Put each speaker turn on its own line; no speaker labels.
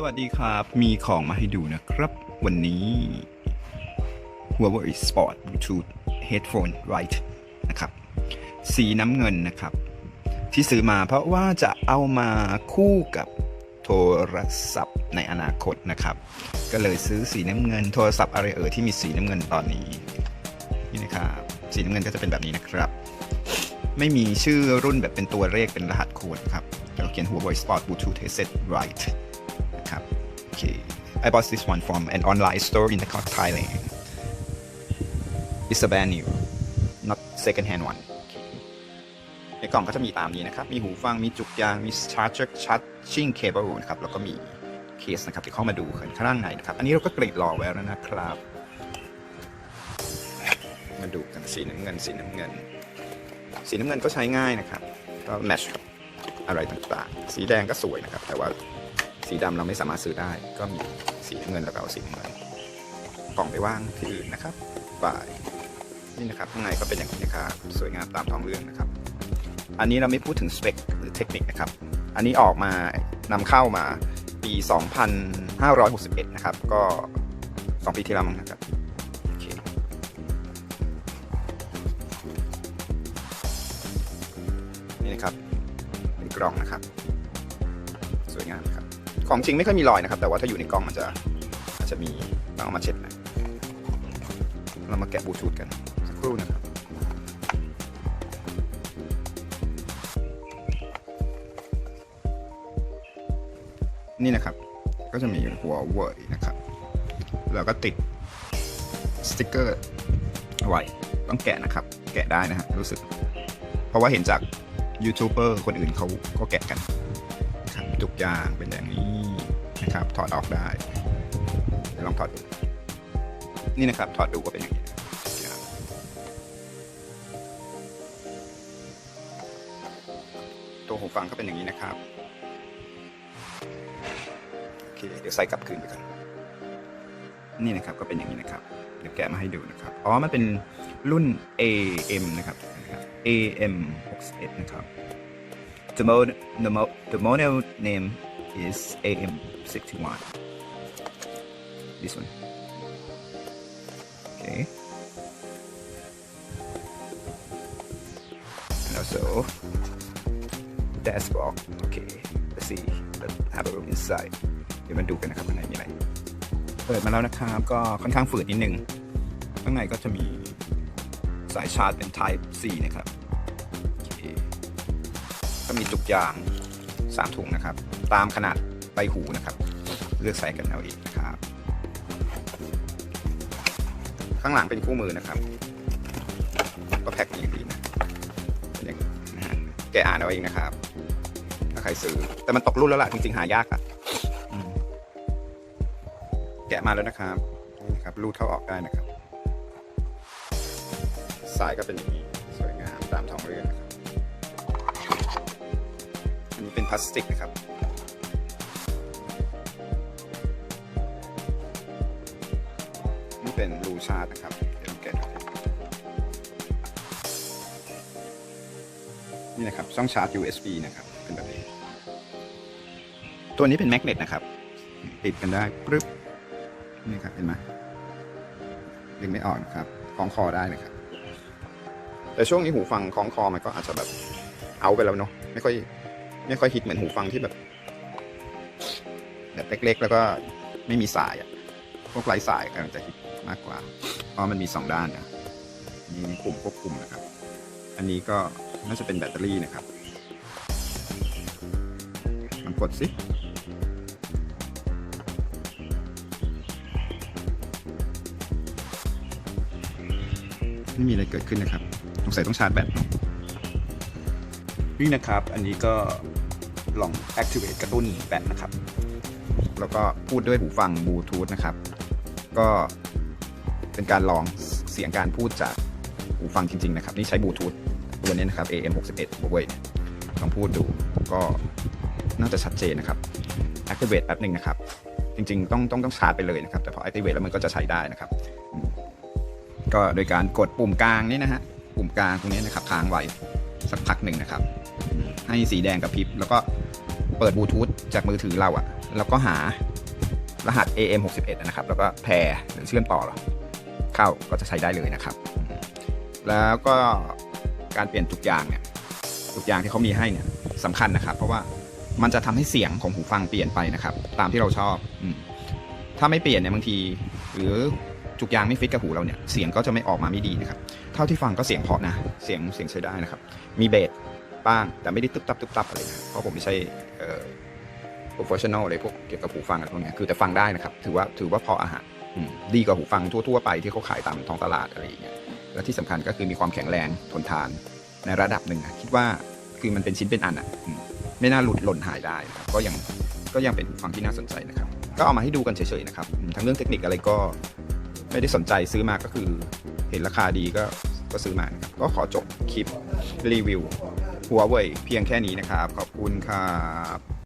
สวัสดีครับ มีของมาให้ดูนะครับ วันนี้ Huawei Sport Bluetooth Headphone Right นะครับ สีน้ำเงินนะครับ ที่ซื้อมาเพราะว่าจะเอามาคู่กับโทรศัพท์ในอนาคตนะครับ ก็เลยซื้อสีน้ำเงินโทรศัพท์อะไรเอ่ยที่มีสีน้ำเงินตอนนี้นี่นะครับ สีน้ำเงินก็จะเป็นแบบนี้นะครับ ไม่มีชื่อรุ่นแบบเป็นตัวเลขเป็นรหัสโค้ดครับเราเขียน Huawei Sport Bluetooth Headset Right นะครับ โอเค I bought this one from an online store in Bangkok Thailand it's a brand new not second hand one ในกล่องก็จะมีตามนี้นะครับ มีหูฟัง มีจุกยาง มี charger charging cable นะครับ แล้วก็มีเคสนะครับที่เข้ามาดูข้างในนะครับ อันนี้เราก็กรีดรอไว้แล้วนะครับ มาดูกันสีน้ำเงิน สีน้ำเงิน สีน้ำเงินก็ใช้ง่ายนะครับ ก็แมชกับอะไรต่างๆ สีแดงก็สวยนะครับ แต่ว่า สีดำเราไม่สามารถซื้อได้ ก็มีสีเงินแล้วก็เอาสีเงินกล่องไปว่างที่อื่นนะครับบ่ายนี่นะครับข้างในก็เป็นอย่างนี้นะครับสวยงามตามท้องเรื่องนะครับ อันนี้เราไม่พูดถึงสเปคหรือเทคนิคนะครับ อันนี้ออกมานำเข้ามาปี 2561 นะครับ ก็ 2 ปีที่แล้วมั้งนะครับนี่นะครับเป็นกล่องนะครับ ของจริงไม่ค่อยมีรอยนะครับ แต่ว่าถ้าอยู่ในกล่องมันจะอาจจะมีต้องเอามาเช็ดนะเรามาแกะบลูทูธกันสักครู่นะครับนี่นะครับ ก็จะมีหัวเว่ยนะครับ แล้วก็ติดสติกเกอร์เอาไว้ต้องแกะนะครับ แกะได้นะฮะรู้สึก เพราะว่าเห็นจากยูทูบเบอร์คนอื่นเขาก็แกะกันทุกอย่างเป็นอย่างนี้ นะครับ ถอดออกได้เดี๋ยวลองถอดดูนี่นะครับ ถอดดูก็เป็นอย่างนี้ตัวหูฟังก็เป็นอย่างนี้นะครับโอเคเดี๋ยวใส่กลับคืนไปก่อนนี่นะครับก็เป็นอย่างนี้นะครับ เดี๋ยวแกะมาให้ดูนะครับอ๋อมันเป็นรุ่น AM นะครับ AM 61นะครับ The model the, mo the model name is AM 61 this one okay and also dashboard okay let's see let's have a look inside เดี๋ยวมาดูกันนะครับข้างในมีอะไร เปิดมาแล้วนะครับก็ค่อนข้างฝืดนิดนึง ข้างในก็จะมีสายชาร์จเป็น Type C นะครับ โอเค ก็มีจุกยาง 3 ถุงนะครับ ตามขนาดใบหูนะครับ เลือกใส่กันเอาเองนะครับ ข้างหลังเป็นคู่มือนะครับ ก็แพ็คอย่างดีนะย่างนี้นะฮะแกอ่านเอาเองนะครับ ถ้าใครซื้อ แต่มันตกรุ่นแล้วล่ะ จริง ๆ หายากอะแกะมาแล้วนะครับนี่นะครับรูดเข้าออกได้นะครับ สายก็เป็นอย่างนี้ สวยงามตามท้องเรื่องนะครับ อันนี้เป็นพลาสติกนะครับนี่เป็นรูชาร์จนะครับเดี๋ยวแกะดูนี่นะครับช่องชาร์จ USB นะครับเป็นแบบนี้ตัวนี้เป็นแมกเนตนะครับ ติดกันได้ปึ๊บนี่ครับเห็นไหมดึงไม่ออกนะครับคล้องคอได้นะครับ แต่ช่วงนี้หูฟังคล้องคอมันก็อาจจะแบบเอาไปแล้วเนาะไม่ค่อย ไม่ค่อยฮิตเหมือนหูฟังที่แบบ แบบเล็กๆ แล้วก็ไม่มีสายอะพวกไร้สายกำลังจะฮิตมากกว่า เพราะมันมีสองด้านนะมีปุ่มควบคุมนะครับ อันนี้ก็น่าจะเป็นแบตเตอรี่นะครับลองกดสิไม่มีอะไรเกิดขึ้นนะครับ สงสัยต้องชาร์จแบต นี่นะครับ อันนี้ก็ลอง activate กระตุ้นแบตนะครับ แล้วก็พูดด้วยหูฟังบลูทูธนะครับ ก็เป็นการลองเสียงการพูดจากหูฟังจริง ๆ นะครับ นี่ใช้บลูทูธตัวนี้นะครับ AM 61 Huawei ลองพูดดูก็น่าจะชัดเจนนะครับ activate แป๊บหนึ่งนะครับ จริง ๆ ต้องต้องต้องชาร์จไปเลยนะครับ แต่พอ activate แล้วมันก็จะใช้ได้นะครับ ก็โดยการกดปุ่มกลางนี่นะฮะ ปุ่มกลางตรงนี้นะครับค้างไว้สักพักหนึ่งนะครับ ให้สีแดงกับพริบ แล้วก็เปิดบลูทูธจากมือถือเราอะแล้วก็หารหัส AM 61นะครับ แล้วก็แพรหรือเชื่อมต่อเข้าก็จะใช้ได้เลยนะครับ แล้วก็การเปลี่ยนจุกยางเนี่ยจุกยางที่เขามีให้เนี่ยสำคัญนะครับ เพราะว่ามันจะทำให้เสียงของหูฟังเปลี่ยนไปนะครับ ตามที่เราชอบอถ้าไม่เปลี่ยนเนี่ยบางที หรือจุกยางไม่ฟิตกับหูเราเนี่ยเสียงก็จะไม่ออกมาไม่ดีนะครับ เท่าที่ฟังก็เสียงเพาะนะ เสียงเสียงใช้ได้นะครับ มีเบส บ้าง แต่ไม่ได้ตึ๊บตับตึ๊บตับอะไรนะเพราะผมไม่ใช่เอ่อ professional อะไรพวกเกี่ยวกับหูฟังอะไรพวกนี้คือแต่ฟังได้นะครับ ถือว่าถือว่าพออาหารดีกว่าหูฟังทั่ว ๆ ไปที่เขาขายตามท้องตลาดอะไรอย่างเงี้ยและที่สำคัญก็คือมีความแข็งแรงทนทานในระดับหนึ่งอะคิดว่าคือมันเป็นชิ้นเป็นอันอะไม่น่าหลุดหล่นหายได้นะครับก็ยังก็ยังเป็นหูฟังที่น่าสนใจนะครับ ก็เอามาให้ดูกันเฉยๆนะครับทั้งเรื่องเทคนิคอะไรก็ไม่ได้สนใจซื้อมาก็คือเห็นราคาดีก็ก็ซื้อมานะครับก็ขอจบคลิปรีวิว หัวเว่ยเพียงแค่นี้นะครับ ขอบคุณครับ